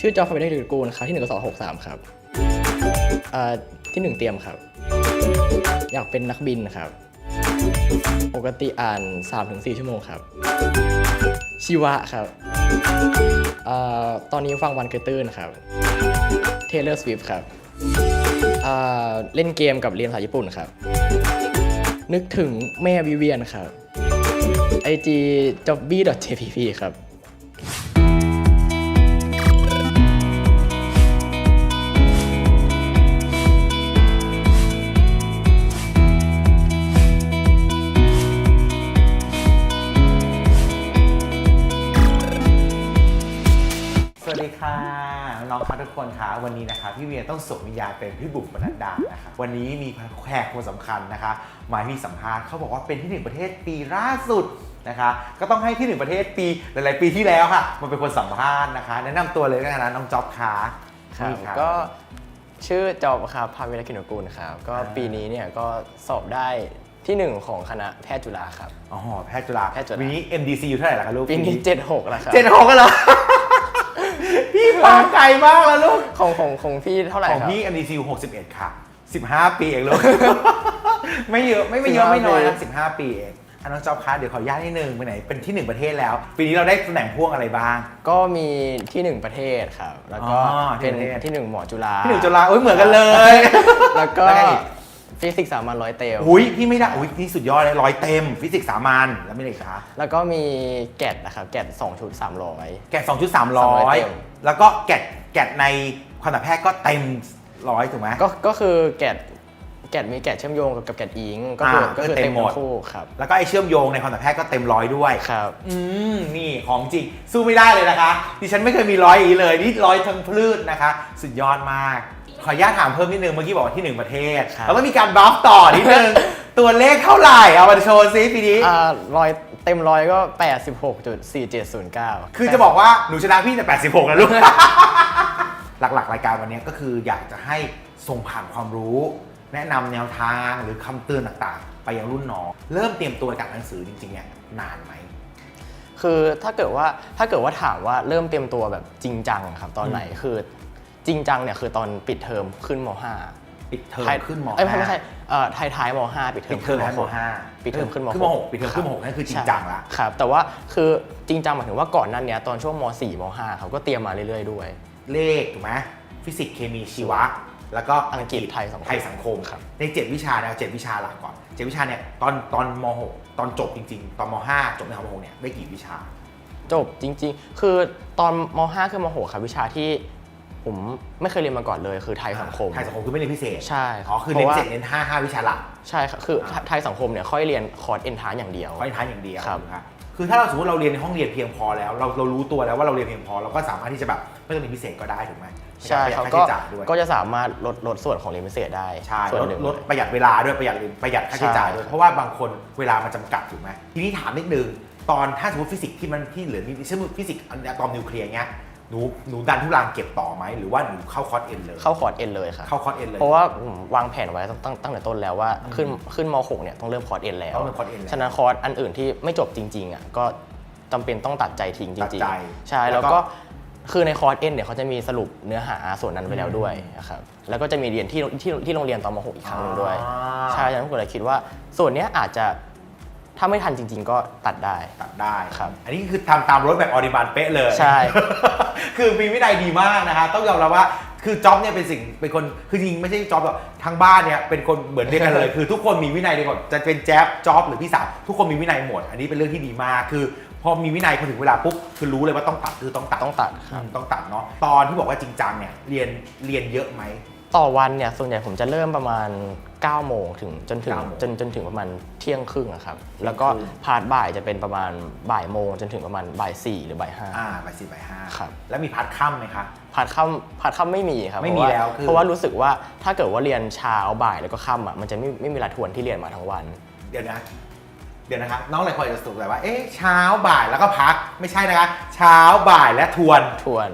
ชื่อจอฟเฟอร์เดอร์กูลครับที่หนึ่งกับสองหกสามครับที่หนึ่งเตรียมครับ อยากเป็นนักบินครับ ปกติอ่าน 3-4 ชั่วโมงครับ ชีวะครับอตอนนี้ฟังวันเกอร์ตื้นครับ เทเลอร์สวิฟครับเอ่อเล่นเกมกับเรียนภาษาญี่ปุ่นครับ นึกถึงแม่วิเวียนครับ IG jobby.jpp ครับ ค่ะน้องๆคะทุกคนคะวันนี้นะคะพี่เวียต้องสวมวิญญาณเป็นพี่บุ๋มปนัดดานะคะวันนี้มีแขกคนสำคัญนะคะ มาให้สัมภาษณ์เขาบอกว่าเป็นที่หนึ่งประเทศปีล่าสุดนะคะ ก็ต้องให้ที่หนึ่งประเทศปีหลาย ๆ ปีที่แล้วค่ะมาเป็นคนสัมภาษณ์นะคะ แนะนำตัวเลยกันนะน้องจ๊อบค่ะครับนี่ะ ก็ชื่อจอบครับพาวิรกินกูลครับ ก็อ่า ปีนี้เนี่ยก็สอบได้ที่หนึ่งของคณะแพทย์จุฬาครับ อ๋อแพทย์จุฬาแพทย์จุฬาวันนี้ MDC อยู่เท่าไหร่ล่ะคะลูกปีนี้ 76 แล้วครับ เจ็ดหกกันเหรอ พี่มาไกลมากแล้วลูก ของของของพี่เท่าไหร่ของครับ พี่ MDC 61 ค่ะ 15 ปีเองลูก ไม่เยอะไม่ไม่เยอะ15ไม่น้อยนะปี 15 ปีเองอันน้องจอบคะเดี๋ยวขออนุญาตนิดนึงไปไหนเป็นที่หนึ่งประเทศแล้ว ปีนี้เราได้ตำแหน่งพ่วงอะไรบ้าง ก็มีที่หนึ่งประเทศครับ แล้วก็อ๋อที่เป็นประเทศ ที่หนึ่งหมอจุฬาที่หนึ่งจุฬาโอ้ยเหมือนกันเลย แล้วก็แล้วไงอีก ฟิสิกส์สามัญร้อยเตล อุ้ยพี่ไม่ได้อุ้ยนี่สุดยอดเลยร้อยเต็ม ฟิสิกส์สามัญแล้วไม่ได้คะแล้วก็มีแกดนะครับแกด2ชุด 300 แกะ2ชุด300 300เต็ม แล้วก็แกะแกะในความแพทย์ก็เต็มร้อยถูกไหม ก็ก็คือแกดแกดมีแกดเชื่อมโยงกับแกดอิงก็คืออ่าก็คือก็เต็เต็มมหมด ทั้งคู่ครับแล้วก็ไอเชื่อมโยงในความแพทย์ก็เต็มร้อยด้วย ครับ อืม นี่ของจริง สู้ไม่ได้เลยนะคะ ดิฉันไม่เคยมีร้อยอย่างนี้เลย นี่ร้อยทั้งพืชนะคะ สุดยอดมาก ขออนุญาตถามเพิ่มนิดนึง เมื่อกี้บอกว่าที่หนึ่งประเทศ ครับ แล้วก็มีการบล็อกต่อนิดนึง ตัวเลขเท่าไหร่ เอามาโชว์ซิปีนี้ อ่าร้อยเต็มร้อยก็ 86.4709 คือจะบอกว่าหนูชนะพี่แต่ 86 แล้วลูก หลักๆ รายการวันนี้ก็คืออยากจะให้ส่งผ่านความรู้ แนะนำแนวทางหรือคำเตือนต่างๆ ไปยังรุ่นน้อง เริ่มเตรียมตัวกับหนังสือจริงๆเนี่ยนานไหม คือถ้าเกิดว่าถ้าเกิดว่าถามว่าเริ่มเตรียมตัวแบบจริงจังครับตอนไหนคือ จริงจังเนี่ยคือตอนปิดเทอมขึ้นม .5 ปิดเทอมท้ายขึ้นมเอ้ยไม่ใช่เอ่อท้ายท้ายม .5 ปิดเทอปิมดเทอมขึ้นให้มห้าปิดเทอมขึ้นมขึ้นมหกปิดเทอมขึ้นมหกนั่นคือจริงจังละใช่ครับ แต่ว่าคือจริงจังหมายถึงว่าก่อนหนั้นเนี้ยตอนช่วงม .4 ม .5 เขาก็เตรียมมาเรื่อยๆด้วย เลขถูกไหมฟิสิกส์เคมีชีวะ แล้วก็อังกฤษไทยสังคมไทยสังคมครับ ใน 7 วิชานะเจ็ดวิชาหลักก่อนเจ็ดวิชาเนี่ยตอนตอนม .6 ตอนจบจริง ๆ ตอนม .5 จบในม .6 เนี่ยได้กี่วิชา จบจริง ๆ คือตอนม .5 คือม .6 ครับวิชาที่ ผมไม่เคยเรียนมาก่อนเลย คือไทยสังคม ไทยสังคมคือไม่เรียนพิเศษใช่ครับอ๋อคือเพเรียนราะพิว่าเศษเน้น5 5วิชาหลักใช่ครับคือไทยสังคมเนี่ยค่อยเรียนคอร์สเอนทานอย่างเดียวเพราะท้ายอย่างเดียวครับนะครับคือถ้าเราสมมติเราเรียนในห้องเรียนเพียงพอแล้ว เราเรารู้ตัวแล้วว่าเราเรียนเพียงพอเราก็สามารถที่จะแบบไม่ต้องเรียนพิเศษก็ได้ถูกไหมใช่ประหยัเขาดก็ค่าใช้จ่ายด้วยก็จะสามารถลดลดส่วนของเรียนพิเศษได้ใช่ส่วนลดหนึ่งลดเลยประหยัดเวลาด้วยประหยัดประหยัดค่าใช้จ่ายด้วยใช่เพราะว่าบางคนเวลามันจำกัดถูกไหมทีนี้ถามนิดนึงตอนถ้าสมมติฟิสิกส์ที่มันที่เหลือมีเช่นฟิสิกส์อะตอมนิวเคลียร์เงี้ย หนูหนูดันทุรังเก็บต่อไหมหรือว่าหนูเข้าคอร์สเอ็นเลย เข้าคอร์สเอ็นเลยครับเข้าคอร์สเอ็นเลย เพราะว่าผมวางแผนไว้ตั้งตั้งตั้งแต่ต้นแล้วว่าขึ้นขึ้นม .6 เนี่ยต้องเริ่มคอร์สเอ็นแล้วต้องเป็นคอร์สเอ็นแล้วฉะนั้นคอร์สอันอื่นที่ไม่จบจริงๆอะก็จำเป็นต้องตัดใจทิ้งจตัดริงใจ ๆ ใช่แล้แล้ววก็ก็คือในคอร์สเอ็นเนี่ยเขาจะมีสรุปเนื้อหาส่วนนั้นไปแล้วด้วยนะครับแล้วก็จะมีเรียนที่ที่ที่โรงเรียนตอนม .6 อีกครั้งหนึ่งด้วย อ่า ใช่ฉะนั้นผมก็เลยคิดว่าส่วนเนี้ยอาจจะ ถ้าไม่ทันจริง ๆ ก็ตัดได้ ตัดได้ครับอันนี้คือทำตามรถแบบออริบันเป๊ะเลย ใช่ คือมีวินัยดีมากนะคะต้องยอมรับว่าคือจ็อบเนี่ยเป็นสิ่งเป็นคนคือจริงไม่ใช่จ็อบหรอกทั้งบ้านเนี่ยเป็นคนเหมือนเดียวกันเลย คือทุกคนมีวินัยเดียวกันจะเป็นแจ๊บจ็อบหรือพี่สาวทุกคนมีวินัยหมด อันนี้เป็นเรื่องที่ดีมากคือ พอมีวินัยพอถึงเวลาปุ๊บคือรู้เลยว่าต้องตัดคือต้องตัดต้องตัดครับอืมต้องตัดเนาะตอนที่บอกว่าจริงจังเนี่ยเรียนเรียนเยอะไหม ต่อวันเนี่ยส่วนใหญ่ผมจะเริ่มประมาณ9โมงถึงจนถึง9โมง จนจนถึงประมาณเที่ยงครึ่งอะครับแล้วก็พาร์ทบ่ายจะเป็นประมาณบ่ายโมงจนถึงประมาณบ่ายสี่หรือบ่ายห้า อ่าไปสี่ไปห้าครับ แล้วมีพัดค่ำไหมคะ พาร์ทค่ำพาร์ทค่ำไม่มีครับไม่มีเพราะาแล้วคือ เพราะว่ารู้สึกว่าถ้าเกิดว่าเรียนเช้าบ่ายแล้วก็ค่ำอะมันจะไม่ไม่มีเวลาทวนที่เรียนมาทั้งวัน เดี๋ยวนะ เดี๋ยวนะครับน้องหลายคนอาจจะสงสัยว่า เอ๊ะเช้าบ่ายแล้วก็พักไม่ใช่นะคะ เช้าบ่ายและทวน ทวน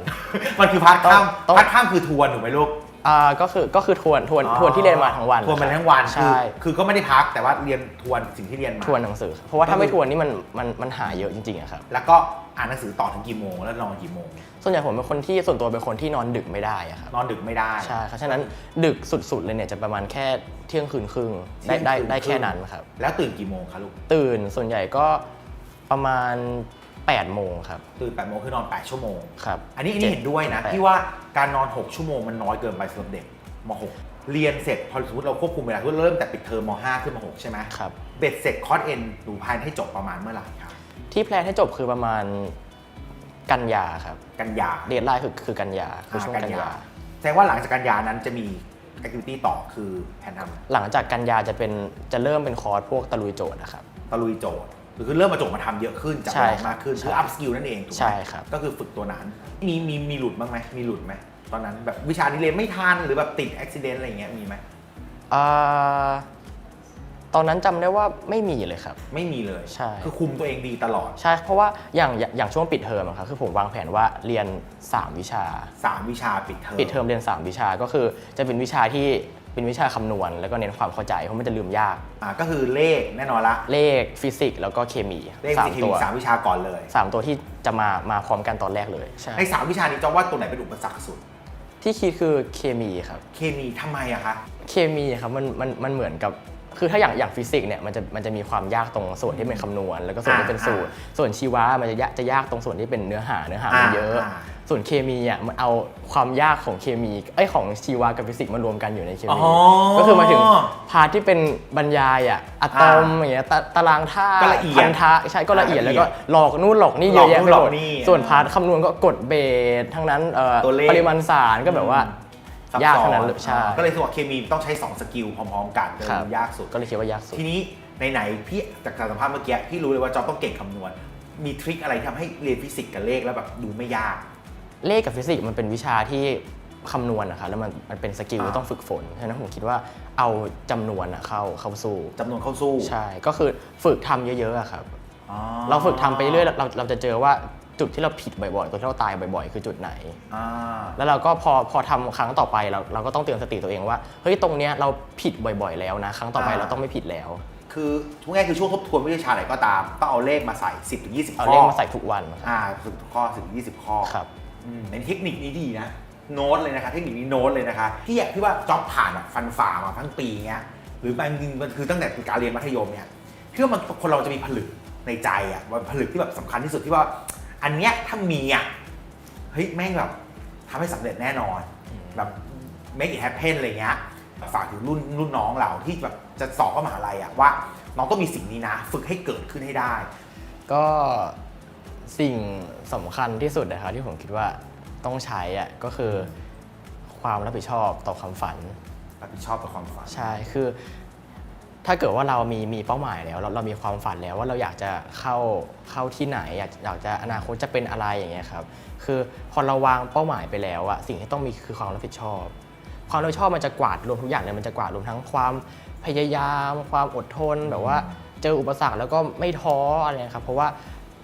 มันคือพัดต้องค่ำต้องพัดค่ำคือทวนถูกไหมลูก อ่าก็คือก็คือทวนทวนทวนที่เรียนมาทั้งวันทวนมาทั้งวันคือใช่ คือก็ไม่ได้พักแต่ว่าเรียนทวนสิ่งที่เรียนมาทวนหนังสือ เพราะว่าถ้าไม่ทวนนี่มันมันมันหาเยอะจริงๆอะครับแล้วก็อ่านหนังสือต่อถึงกี่โมงแล้วนอนกี่โมง ส่วนใหญ่ผมเป็นคนที่ส่วนตัวเป็นคนที่นอนดึกไม่ได้อะครับนอนดึกไม่ได้ใช่ครับฉะนั้นดึกสุดๆเลยเนี่ยจะประมาณแค่เที่ยงคืนครึ่งได้ได้เที่ยงคืนได้ครึ่แค่งนั้นครับแล้วตื่นกี่โมงคะลูกตื่นส่วนใหญ่ก็ประมาณ 8 โมงครับ ตื่น8โมงคือนอน 8 ชั่วโมง ครับ อันนี้อันนี้จ็เห็นด้วยนะแปที่ว่าการนอน 6 ชั่วโมงมันน้อยเกินไปสำหรับเด็กม .6 เรียนเสร็จพอสมมติเราควบคุมเวลาเริ่มแต่ปิดเทอมม .5 ขึ้นม .6 ใช่ไหมครับเบ็ดเสร็จคอร์สเอ็นหนูพายให้จบประมาณเมื่อไหร่ครับที่แพลนให้จบคือประมาณกันยาครับ กันยาเดทไลน์คือคือกันยาคือช่วงกันยาแสดงว่าหลังจากกันยานั้นจะมีแอคทิวิตี้ต่อคือแผนทหลังจากกันยาจะเป็นจะเริ่มเป็นคอร์สพวกตะลุยโจทย์นะครับำตะลุยโจทย์ คือเริ่มมาโจทย์มาทำเยอะขึ้นจับใช่เวลามากขึ้นใช่คืออัพสกิลนั่นเองถูกไหมใช่ครับก็คือฝึกตัวนั้นมีมีมีหลุดบ้างไหมมีหลุดไหมตอนนั้นแบบวิชานี้เรียนไม่ทันหรือแบบติดอุบิเหตุอะไรอย่างเงี้ยมีไหมอ่าตอนนั้นจำได้ว่าไม่มีเลยครับ ไม่มีเลยใช่คือคุมตัวเองดีตลอดใช่ เพราะว่าอย่างอย่างอย่างช่วงปิดเทอมอะครับคือผมวางแผนว่าเรียน 3 วิชา 3 วิชาปิดเทอมปิดเทอมเรียน 3 วิชาก็คือจะเป็นวิชาที่ เป็นวิชาคำนวณ แล้วก็เน้นความเข้าใจเพราะมันจะลืมยาก อ่าก็คือเลขแน่นอนละ เลขฟิสิกส์แล้วก็เคมีเลขสามสี่ตัวสามวิชาก่อนเลยสามตัวที่จะมามาพร้อมกันตอนแรกเลยใช่ในสามวิชานี้จอว่าตัวไหนเป็นอุปสรรคสุด ที่คิดคือเคมีครับ เคมีทำไมอะคะเคมีครับมันมันมันเหมือนกับคือถ้าอย่างอย่างฟิสิกส์เนี่ยมันจะมันจะมีความยากตรงส่วนที่เป็นคำนวณ แล้วก็ส่วนที่เป็นสูตร ส่วนชีวะมันจะยากจะยากตรงส่วนที่เป็นเนื้อหาเนื้อหามันเยอะอ่า ส่วนเคมีอะมันเอาความยากของเคมีไอยของชีวะกับฟิสิกส์มารวมกันอยู่ในเคอ๋มี อ ก็คือหมายถึงพาร์ทที่เป็นบรรยายอะอะตอมอย่างเงี้ยตาตารางธาตุก็ละเอียดพันธะใช่ก็ละเอียดละเอียดแล้วก็หลอกนู่นหลอกนี่หเยลอกอะแยะนู่ไปนหลหอมกดนี่ส่วนพาร์ทคำนวณก็กดเบสทั้งนั้นเอ่อตัวเลข ปริมาณสารก็แบบว่า ซับยากซ้อขนาดนั้นเลยใช่ ก็เลยถือว่าเคมีต้องใช้ 2 สกิลพร้อมๆกันเลยครับยากสุด ก็เลยคิดว่ายากสุด ทีนี้ไหนๆพี่จากการสัมภาษณ์เมื่อกี้พี่รู้เลยว่าจอต้องเก่งคำนวณ มีทริคอะไรที่ทำให้เรียนฟิสิกส์กับเลขแล้วแบบดูไม่ยาก เลขกับฟิสิกส์มันเป็นวิชาที่คำนวณนะคะแล้วมันมันเป็นสกิลอ่าที่ต้องฝึกฝน ฉะนั้นผมคิดว่าเอาจำนวนอะเข้าเข้าสู้จำนวนเข้าสู้ใช่ก็คือฝึกทำเยอะๆอะครับ อ๋อเราฝึกทำไปเรื่อยๆเราเราจะเจอว่าจุดที่เราผิดบ่อยๆตัวที่เราตายบ่อยๆ คือจุดไหน อ่าแล้วเราก็พอพอทำครั้งต่อไปเราเราก็ต้องเตือนสติตัวเองว่าเฮ้ยตรงเนี้ยเราผิดบ่อยๆ แล้วนะ ครั้งต่อไปอ่าเราต้องไม่ผิดแล้ว คือทุกง่ายคือช่วงทบทวนวิชาไหนก็ตาม ต้องเอาเลขมาใส่ 10ถึง20เอาข้อเลขมาใส่ทุกวันครับ อ่าฝึกทุกข้อ10ถึง20 ข้อ ครับอืม ในเทคนิคนี้ดีนะโน้ตเลยนะคะเทคนิคนี้โน้ตเลยนะคะที่อยากที่ว่าจ็อบผ่านแบบฟันฝ่ามาทั้งปีเงี้ยหรือบางจริงๆมันคือตั้งแต่การเรียนมัธยมเนี่ยพี่ว่ามันคนเราจะมีผลึกในใจอะว่าผลึกที่แบบสำคัญที่สุดที่ว่า อันเนี้ยถ้ามีอะเฮ้ยแม่งแบบทำให้สำเร็จแน่นอนแบบ make it happen อะไรเงี้ยฝากถึงรุ่นรุ่นน้องเราที่แบบจะสอบเข้ามหาลัยอะว่า น้องต้องมีสิ่งนี้นะ ฝึกให้เกิดขึ้นให้ได้ ก็ สิ่งสำคัญที่สุดนะครับที่ผมคิดว่าต้องใช้อะก็คือความรับผิดชอบต่อความฝัน รับผิดชอบต่อความฝัน ใช่คือ ถ้าเกิดว่าเรามีมีเป้าหมายแล้วเราเรามีความฝันแล้วว่าเราอยากจะเข้าเข้าที่ไหน อยากอยากจะอนาคตจะเป็นอะไรอย่างเงี้ยครับคือพอเราวางเป้าหมายไปแล้วอะสิ่งที่ต้องมีคือความรับผิดชอบ ความรับผิดชอบมันจะกวาดรวมทุกอย่างเลยมันจะกวาดรวมทั้งความพยายาม ความอดทนแบบว่าเจออุปสรรคแล้วก็ไม่ท้ออะไรนะครับเพราะว่า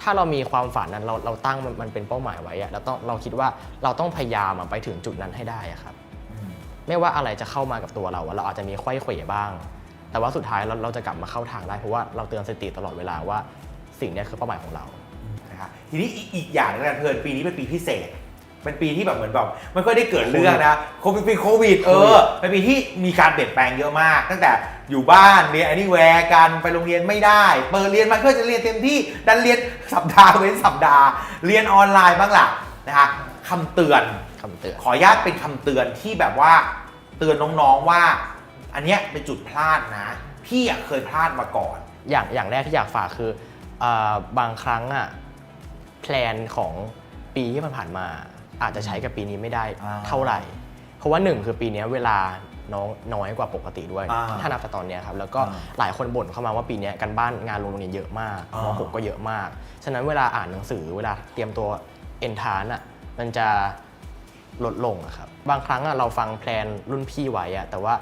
ถ้าเรามีความฝันนั้นเราเราตั้งมันมันเป็นเป้าหมายไว้อะเราต้องเราคิดว่าเราต้องพยายามอะไปถึงจุดนั้นให้ได้อะครับ ไม่ว่าอะไรจะเข้ามากับตัวเราอะเราอาจจะมีไขว้เขวบ้าง แต่ว่าสุดท้ายเราเราจะกลับมาเข้าทางได้เพราะว่าเราเตือนสติตลอดเวลาว่าสิ่งเนี้ยคือเป้าหมายของเรา นะครับทีนี้อีกอีกอย่างหนึงแล้วกันเพื่อนปีนี้เป็นปีพิเศษ เป็นปีที่แบบเหมือนแบบไม่ค่อยได้เกิดเรื่องนะโควิดปีโควิดเออเป็นปีที่มีการเปลี่ยนแปลงเยอะมาก ตั้งแต่อยู่บ้านเรียน anywhere กันไปโรงเรียนไม่ได้เปิดเรียนมาเพื่อจะเรียนเต็มที่ดันเรียนสัปดาห์เว้นสัปดาห์ เรียนออนไลน์บ้างล่ะนะคะคำเตือนคำเตือน ขออนุญาตเป็นคำเตือนที่แบบว่าเตือนน้องๆว่า อันเนี้ยเป็นจุดพลาดนะ พี่อะเคยพลาดมาก่อน อย่างอย่างแรกที่อยากฝากคือเออบางครั้งอะแพลนของปีที่ผ่านๆมา อาจจะใช้กับปีนี้ไม่ได้อ่าเท่าไหร่ เพราะว่าหนึ่งคือปีเนี้ยเวลาน้องน้อยกว่าปกติด้วยอ่าถ้านับจากตอนเนี้ยครับ แล้วก็อ่าหลายคนบ่นเข้ามาว่าปีเนี้ยการบ้านงานโรงเรียนเยอะมากอ่ามหกก็เยอะมาก ฉะนั้นเวลาอ่านหนังสือเวลาเตรียมตัวเอนทานอะมันจะลดลงอะครับ บางครั้งอะเราฟังแพลนรุ่นพี่ไว้อะแต่ว่า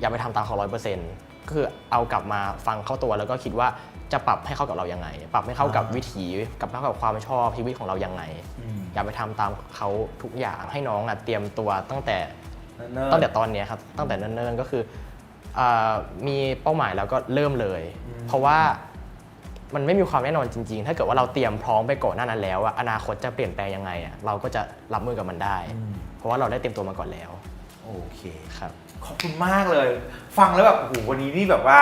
อย่าไปทำตามเขาร้อยเปอร์เซ็นต์ก็คือเอากลับมาฟังเข้าตัวแล้วก็คิดว่าจะปรับให้เข้ากับเรายังไง ปรับให้เข้ากับอ่าวิถีกับเข้ากับความชอบชีวิตของเรายังไง อืมอย่าไปทำตามเขาทุกอย่างให้น้องอะเตรียมตัวตั้งแต่เนิ่นๆตั้งแต่ตอนเนี้ยครับตั้งแต่เนิ่นๆก็คืออามีเป้าหมายแล้วก็เริ่มเลยอืมเพราะว่ามันไม่มีความแน่นอนจริง ๆ ถ้าเกิดว่าเราเตรียมพร้อมไปก่อนหน้านั้นแล้วอะอนาคตจะเปลี่ยนแปลงยังไงอะเราก็จะรับมือกับมันได้ เพราะว่าเราได้เตรียมตัวมาก่อนแล้ว โอเคครับ ขอบคุณมากเลย ฟังแล้วแบบโอ้โหวันนี้นี่แบบว่า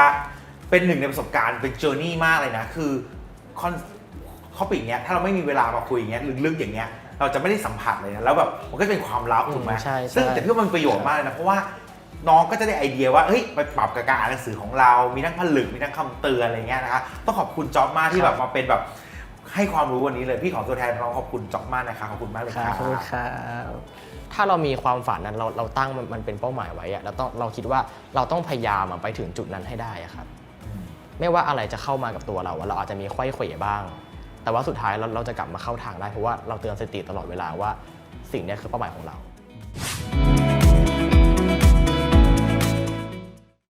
เป็นหนึ่งในประสบการณ์เป็นเจอร์นี่มากเลยนะ คือคอนข้อปิดเนี้ยถ้าเราไม่มีเวลามาคุยอย่างเงี้ยลึกๆอย่างเงี้ย เราจะไม่ได้สัมผัสเลยนะแล้วแบบมันก็จะเป็นความลับถูกไหมอืมใช่ใช่ ซึ่งแต่พี่ว่ามันประโยชน์มากเลยนะเพราะว่าน้องก็จะได้ไอเดียว่าเฮ้ยไปปรับกับการอ่านหนังสือของเรา มีทั้งผลึกมีทั้งคำเตือนอะไรเงี้ยนะคะต้องขอบคุณจ๊อบมากที่แบบมาเป็นแบบให้ความรู้วันนี้เลยพี่ขอตัวแทนน้องขอบคุณจ๊อบมากนะคะขอบคุณมากเลยคครัรับบขอบคุณครับถ้าเรามีความฝันนั้นเราเราตั้งมันมันเป็นเป้าหมายไว้อะเราต้องเราคิดว่าเราต้องพยายามอะไปถึงจุดนั้นให้ได้อะครับ ไม่ว่าอะไรจะเข้ามากับตัวเราอะเราอาจจะมีไขว้เขวบ้าง แต่ว่าสุดท้ายเราเราจะกลับมาเข้าทางได้เพราะว่าเราเตือนสติตลอดเวลาว่าสิ่งเนี้ยคือเป้าหมายของเรา